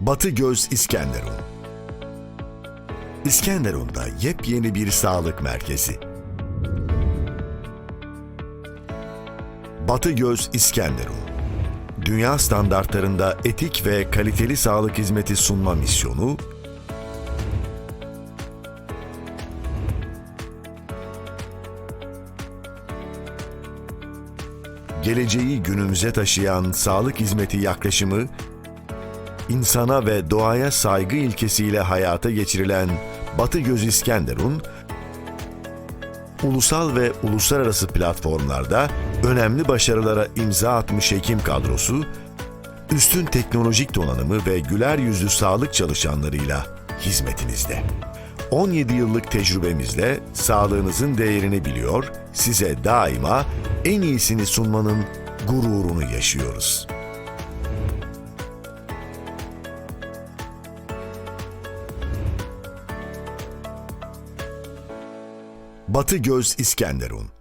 Batı Göz İskenderun. İskenderun'da yepyeni bir sağlık merkezi. Batı Göz İskenderun. Dünya standartlarında etik ve kaliteli sağlık hizmeti sunma misyonu, geleceği günümüze taşıyan sağlık hizmeti yaklaşımı, insana ve doğaya saygı ilkesiyle hayata geçirilen Batı Göz İskenderun, ulusal ve uluslararası platformlarda önemli başarılara imza atmış hekim kadrosu, üstün teknolojik donanımı ve güler yüzlü sağlık çalışanlarıyla hizmetinizde. 17 yıllık tecrübemizle sağlığınızın değerini biliyor, size daima en iyisini sunmanın gururunu yaşıyoruz. Batı Göz İskenderun